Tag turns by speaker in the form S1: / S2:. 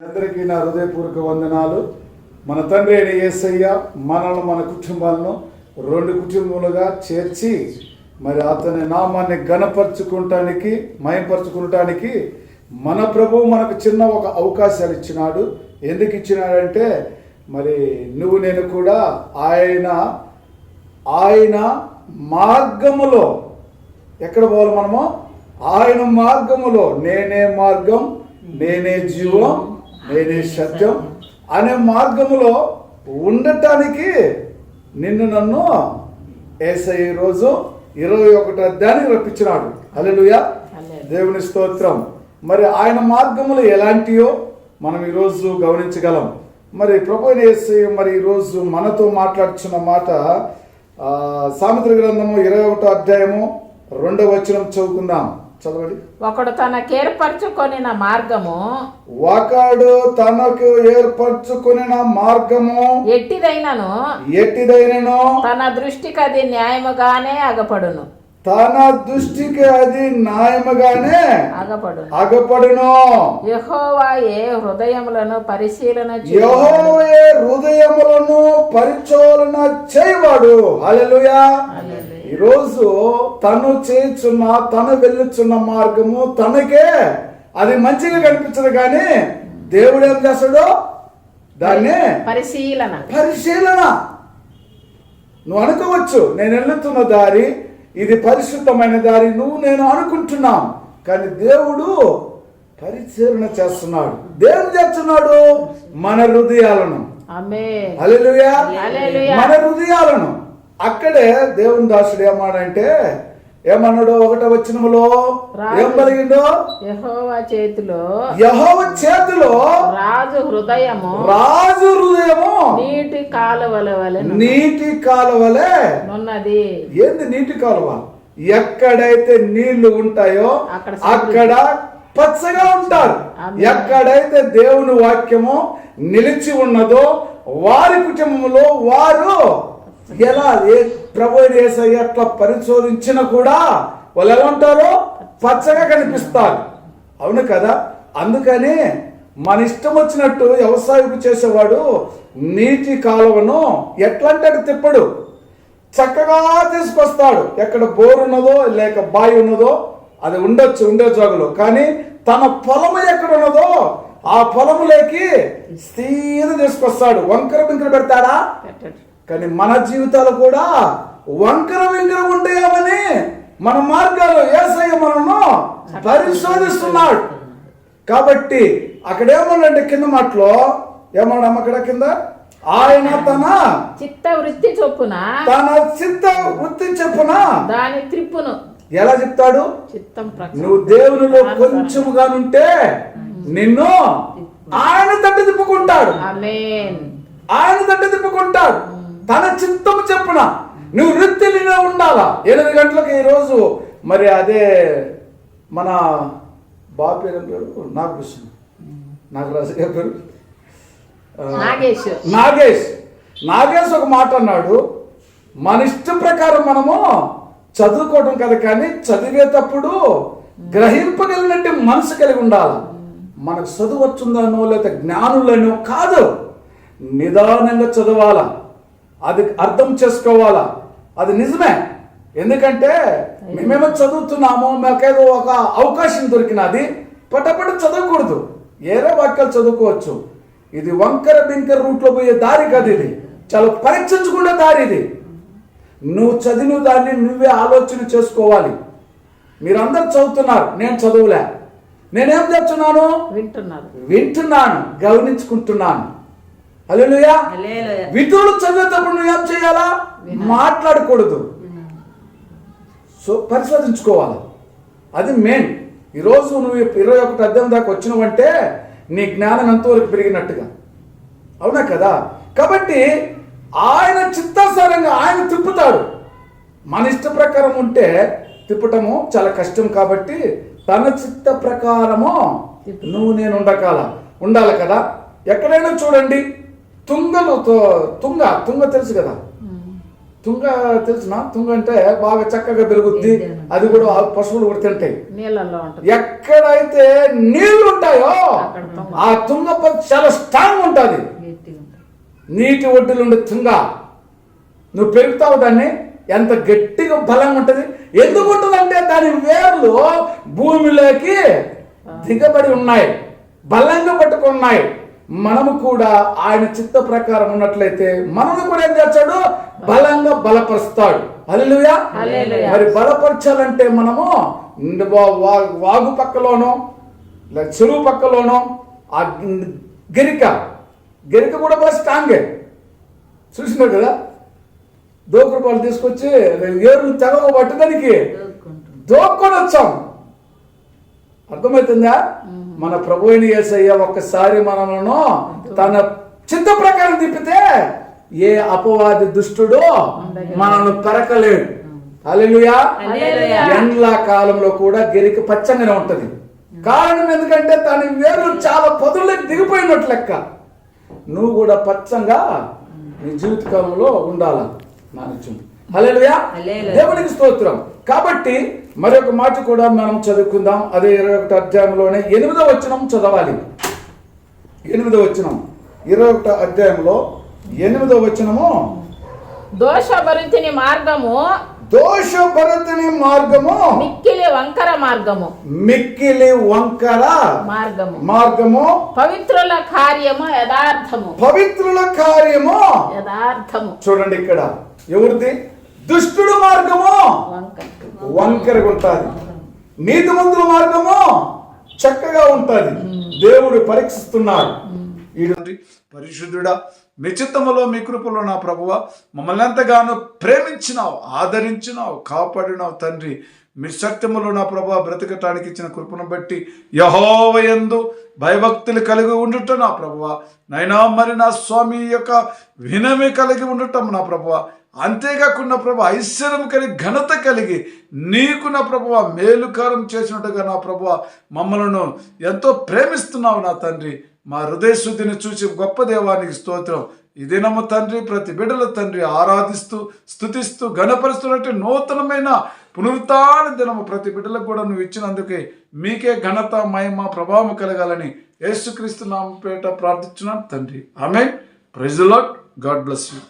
S1: అందరికీ నా హృదయపూర్వక వందనాలు. మన తండ్రి అయిన యేసయ్య మనల్ని మన కుటుంబాలను రెండు కుటుంబములుగా చేర్చి మరి అతని నామాన్ని గణపరచుకుంటానికి మయంపరచుకుంటానికి మన ప్రభువు మనకు చిన్న ఒక అవకాశాలు ఇచ్చినాడు. ఎందుకు ఇచ్చినాడంటే మరి నువ్వు నేను కూడా ఆయన ఆయన మార్గములో ఎక్కడ పోవాలి మనము? ఆయన మార్గములో నేనే మార్గం నేనే జీవం నేనే సత్యం అనే మార్గములో ఉండటానికి నిన్ను నన్ను ఏసై రోజు ఇరవై ఒకటో అధ్యాయానికి రప్పించినాడు. హల్లెలూయా. దేవుని స్తోత్రం. మరి ఆయన మార్గములు ఎలాంటియో మనం ఈరోజు గమనించగలం. మరి ప్రభు యేసయ్య మరి ఈరోజు మనతో మాట్లాడుచున్న మాట ఆ, సామెతల గ్రంథము ఇరవై ఒకటో అధ్యాయము రెండవ వచనం చదువుకుందాం. చదవండి.
S2: ఒకడు తనకేర్పరచుకొనిన మార్గము
S1: ఒకడు తనకు ఏర్పరచుకున్న మార్గము
S2: ఎట్టిదైనను
S1: ఎట్టిదైనను
S2: తన దృష్టికి అది న్యాయముగానే అగపడును.
S1: తన దృష్టికి అది న్యాయముగానే
S2: అగపడును.
S1: అగపడును.
S2: ఏ హృదయములను పరిశీలన.
S1: యెహోవే హృదయములను పరిచోలన చేయవాడు. హల్లెలూయా. ఈరోజు తను చేయుచున్న తను వెళ్ళుచున్న మార్గము తనకే అది మంచిగా కనిపించదు కానీ దేవుడు ఏం చేస్తాడు? దాన్ని
S2: పరిశీలన.
S1: పరిశీలన. నువ్వు అనుకోవచ్చు నేను వెళ్తున్న దారి ఇది పరిశుద్ధమైన దారి నువ్వు నేను అనుకుంటున్నాం. కానీ దేవుడు పరిశీలన చేస్తున్నాడు. దేవుడు చేస్తున్నాడు మన హృదయాలను. మన హృదయాలను. అక్కడే దేవుని దాసుడు ఏమాడంటే ఏమన్నాడు ఒకటో వచ్చినములో ఏం కలిగిందో
S2: యెహోవా చేతిలో
S1: యహోవ చేతిలో
S2: రాజు హృదయము
S1: రాజు హృదయము
S2: నీటి కాలువల వలె
S1: నీటి కాలువలే
S2: నున్నది.
S1: ఏంది నీటి కాలువ? ఎక్కడైతే నీళ్ళు ఉంటాయో
S2: అక్కడ
S1: పచ్చగా ఉంటారు. ఎక్కడైతే దేవుని వాక్యము నిలిచి ఉన్నదో వారి కుటుంబంలో వారు ఎలా ఏ ప్రభు ఏసయ్య అట్లా పరిశోధించినా కూడా వాళ్ళు ఎలా ఉంటారో పచ్చగా కనిపిస్తారు. అవును కదా? అందుకని మన ఇష్టం వచ్చినట్టు వ్యవసాయం చేసేవాడు నీటి కాలువను ఎట్లాంటి అంటే తిప్పడు. చక్కగా తీసుకొస్తాడు. ఎక్కడ బోర్ ఉన్నదో లేక బావి ఉన్నదో అది ఉండొచ్చు ఉండే జోగులు. కానీ తన పొలము ఎక్కడ ఉన్నదో ఆ పొలములోకి స్థిర తీసుకొస్తాడు. వంకర బింకర పెడతాడా? కానీ మన జీవితాలు కూడా వంకర వింకర ఉంటాయేమని మన మార్గాలు ఏసయ్య మనను పరిశోధిస్తున్నాడు. కాబట్టి అక్కడ ఏమన్నాడంటే కింద మాటలో ఏమన్నాడు అక్కడ కింద? ఆయన తన
S2: చిత్త వృత్తి చొప్పున
S1: తన చిత్త వృత్తి చెప్పున
S2: దాని త్రిప్పును
S1: ఎలా చెప్తాడు?
S2: చిత్తం
S1: నువ్వు దేవునిలో కొంచెముగానుంటే నిన్ను ఆయన తట్టు తిప్పుకుంటాడు. ఆయన తట్టు తిప్పుకుంటాడు. తన చిత్తము చెప్పున నువ్వు వృత్తిలో ఉండాలా? ఎనిమిది గంటలకు ఈ రోజు మరి అదే మన బాబు పేరు పేరు? నాగభూషణ్ నాగరాజు గారి పేరు?
S2: నాగేష్
S1: నాగేష్ నాగేష్ ఒక మాట అన్నాడు మన ఇష్ట ప్రకారం మనము చదువుకోవడం కదా కానీ చదివేటప్పుడు గ్రహింపగలిగినట్టు మనసు కలిగి ఉండాలి? మనకు చదువు వచ్చిందనో లేదా జ్ఞానులనో కాదు. నిదానంగా చదవాలా? అది అర్థం చేసుకోవాలా? అది నిజమే. ఎందుకంటే మేమేమో చదువుతున్నాము మాకేదో ఒక అవకాశం దొరికినది పటపట చదవకూడదు. ఏరే వాక్యాలు చదువుకోవచ్చు. ఇది వంకర బింకర రూట్లో పోయే దారి కాదు ఇది. చాలా పరీక్షించుకునే దారి ఇది. నువ్వు చదివిన దాన్ని నువ్వే ఆలోచన చేసుకోవాలి. మీరందరూ చదువుతున్నారు. నేను చదువులే. నేనేం చేస్తున్నాను?
S2: వింటున్నారు.
S1: వింటున్నాను. గమనించుకుంటున్నాను. హల్లెలూయా. విధులు చదివేటప్పుడు నువ్వు ఏం చేయాలా? మాట్లాడకూడదు. సో పరిశోధించుకోవాలి. అది మెయిన్. ఈరోజు నువ్వు ఇరవై ఒకటి అద్దెం దాకా వచ్చినవంటే నీ జ్ఞానం ఎంతవరకు పెరిగినట్టుగా. అవునా కదా? కాబట్టి ఆయన చిత్తాసారంగా ఆయన తిప్పుతాడు. మన ఇష్ట ప్రకారం ఉంటే తిప్పటము చాలా కష్టం కాబట్టి తన చిత్త ప్రకారము నువ్వు నేను ఉండకాల. ఉండాలి కదా? ఎక్కడైనా చూడండి. తుంగలు తో- తుంగ తుంగ తెలుసు కదా? తుంగ తెలుసునా తుంగ అంటే బాగా చక్కగా పెరుగుద్ది. అది కూడా ఆ పశువులు కూడా తింటాయి. ఎక్కడైతే నీళ్ళు ఉంటాయో. ఆ తుంగ చాలా స్ట్రాంగ్ ఉంటుంది. నీటి ఒడ్డులు ఉండే తుంగ. నువ్వు పెరుగుతావు దాన్ని ఎంత గట్టిగా బలంగా ఉంటుంది. ఎందుకు ఉంటుందంటే దాని వేర్లు భూమిలోకి దిగబడి ఉన్నాయి. బలంగా పట్టుకున్నాయి మనము కూడా ఆయన చిత్త ప్రకారం ఉన్నట్లయితే మనల్ని కూడా ఏం చేస్తాడు? బలంగా బలపరుస్తాడు. హల్లెలూయా. మరి బలపరచాలంటే మనము వాగు పక్కలోనో లేదా చెరువు పక్కలోనో ఆ గెరిక. గెరిక కూడా బాగా స్ట్రాంగే చూసినారు కదా? దోకుడు పాలు తీసుకొచ్చి ఏరు తెగవ పట్టడానికి దోక్కొని వచ్చాం. అర్థమవుతుందా? మన ప్రభు అయిన యేసయ్య ఒక్కసారి మనలను తన చిత్త ప్రకారం తిప్పితే ఏ అపవాది దుష్టుడు మనల్ని పెరకలేడు హల్లెలూయా. ఎండ్ల కాలంలో కూడా గెలికి పచ్చగానే ఉంటది. కారణం ఎందుకంటే దాని వేర్లు చాలా పొదల్లోకి దిగిపోయినట్లు లెక్క. నువ్వు కూడా పచ్చంగా నీ జీవిత కాలంలో ఉండాల? నా నిత్యం హల్లెలూయా. దేవునికి స్తోత్రం. కాబట్టి మరొక మాట కూడా మనం చదువుకుందాం. అదే ఇరవై ఒకటి అధ్యాయంలోనే ఎనిమిదో వచనం చదవాలి. ఎనిమిదో వచనం. ఇరవై ఒకటో అధ్యాయంలో ఎనిమిదో వచనము.
S2: దోషభరితిని మార్గము.
S1: దోషభరతుని మార్గము.
S2: మిక్కిలి వంకర మార్గము.
S1: మిక్కిలి వంకర
S2: మార్గము.
S1: మార్గము.
S2: పవిత్రుల కార్యము యథార్థము.
S1: పవిత్రుల కార్యము.
S2: యథార్థము.
S1: చూడండి ఇక్కడ. ఎవరిది? దుష్టుడు మార్గము
S2: వంకర
S1: వంకరగా ఉంటుంది. నీతిమంతుల మార్గము చక్కగా ఉంటది. దేవుడు పరీక్షిస్తున్నాడు. ఈడు పరిశుద్ధుడా మీ చిత్తములో మీ కృపలో నా ప్రభువ మమ్మల్ని ఎంతగానో ప్రేమించినావు ఆదరించినావు కాపాడినావు తండ్రి. మీ సత్యములో నా ప్రభా బ్రతకటానికి ఇచ్చిన కృపను బట్టి యహోవయందు భయభక్తులు కలిగి ఉండుట నా ప్రభువ. నైనా మరి నా స్వామి యొక్క వినమి కలిగి ఉండటం నా ప్రభువ. అంతేకాకుండా ప్రభు ఐశ్వర్యం కలిగి ఘనత కలిగి నీకు నా ప్రభువ మేలుకారం చేసినట్టుగా నా ప్రభువ మమ్మలను ఎంతో ప్రేమిస్తున్నావు నా తండ్రి. మా హృదయ శుద్ధిని చూసి గొప్ప దేవానికి స్తోత్రం. ఈ తండ్రి ప్రతి బిడ్డల తండ్రి ఆరాధిస్తూ స్థుతిస్తూ ఘనపరుస్తున్నట్టు నూతనమైన పునరుత్న దినము ప్రతి బిడ్డలకు కూడా నువ్వు ఇచ్చినందుకే మీకే ఘనత మహిమ ప్రభావం కలగాలని యేసుక్రీస్తు నామపేట ప్రార్థించున్నాను తండ్రి. ఆమె ప్రైజ్ గాడ్ బ్లెస్ యూ.